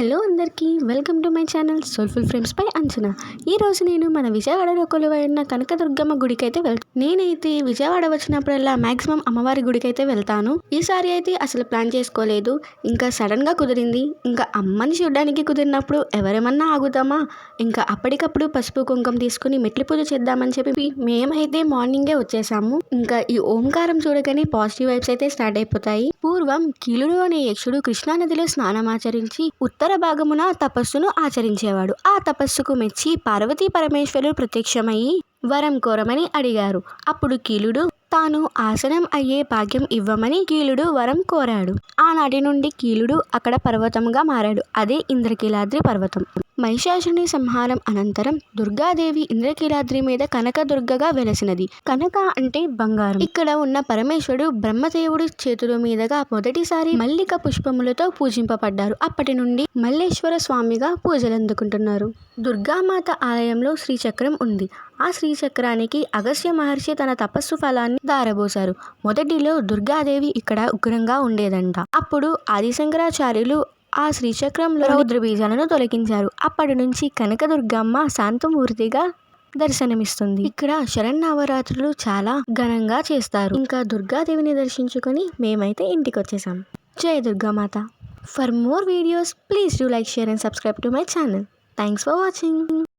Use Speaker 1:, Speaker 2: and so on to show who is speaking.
Speaker 1: Hello అందరికీ welcome to my channel soulful frames పై అంచనా ఈ రోజు నేను మన విజయవాడలో కొలువైన కనకదుర్గమ్మ గుడికి అయితే వెళ్తాను నేనైతే విజయవాడ వచ్చినప్పుడల్లా మాక్సిమం అమ్మవారి గుడికి అయితే వెళ్తాను. ఈసారి అయితే అసలు ప్లాన్ చేసుకోలేదు. ఇంకా సడన్గా కుదిరింది. ఇంకా అమ్మని చూడడానికి కుదిరినప్పుడు ఎవరేమన్నా ఆగుతామా? ఇంకా అప్పటికప్పుడు పసుపు కుంకుమ తీసుకుని మెట్ల పూజ చేద్దామని చెప్పి మేమైతే మార్నింగే వచ్చేసాము. ఇంకా ఈ ఓంకారం చూడగానే పాజిటివ్ వైబ్స్ అయితే స్టార్ట్ అయిపోతాయి. పూర్వం కీలుడు అనే యక్షుడు కృష్ణానదిలో స్నానమాచరించి ఉత్తర భాగమున తపస్సును ఆచరించేవాడు. ఆ తపస్సుకు మెచ్చి పార్వతీ పరమేశ్వరుడు ప్రత్యక్షమయ్యి వరం కోరమని అడిగారు. అప్పుడు కీలుడు తాను ఆసనం అయ్యే భాగ్యం ఇవ్వమని కీలుడు వరం కోరాడు. ఆనాటి నుండి కీలుడు అక్కడ పర్వతంగా మారాడు. అదే ఇంద్రకీలాద్రి పర్వతం. మహిషాసుని సంహారం అనంతరం దుర్గాదేవి ఇంద్రకీలాద్రి మీద కనకదుర్గగా వెలసినది. కనక అంటే బంగారం. ఇక్కడ ఉన్న పరమేశ్వరుడు బ్రహ్మదేవుడి చేతుల మీదుగా మొదటిసారి మల్లిక పుష్పములతో పూజింపబడ్డారు. అప్పటి నుండి మల్లేశ్వర స్వామిగా పూజలు అందుకుంటున్నారు దుర్గామాత ఆలయంలో శ్రీచక్రం ఉంది. ఆ శ్రీచక్రానికి అగస్య మహర్షి తన తపస్సు ఫలాన్ని దారబోశారు మొదటిలో దుర్గాదేవి ఇక్కడ ఉగ్రంగా ఉండేదంట. అప్పుడు ఆదిశంకరాచార్యులు ఆ శ్రీచక్రంలో రుద్ర బీజాలను తొలగించారు. అప్పటి నుంచి కనకదుర్గమ్మ శాంతమూర్తిగా దర్శనమిస్తుంది. ఇక్కడ శరన్నవరాత్రులు చాలా ఘనంగా చేస్తారు. ఇంకా దుర్గాదేవిని దర్శించుకొని మేమైతే ఇంటికి వచ్చేసాం జయ Durgamata. For more videos please do like share and subscribe to my channel. Thanks for watching.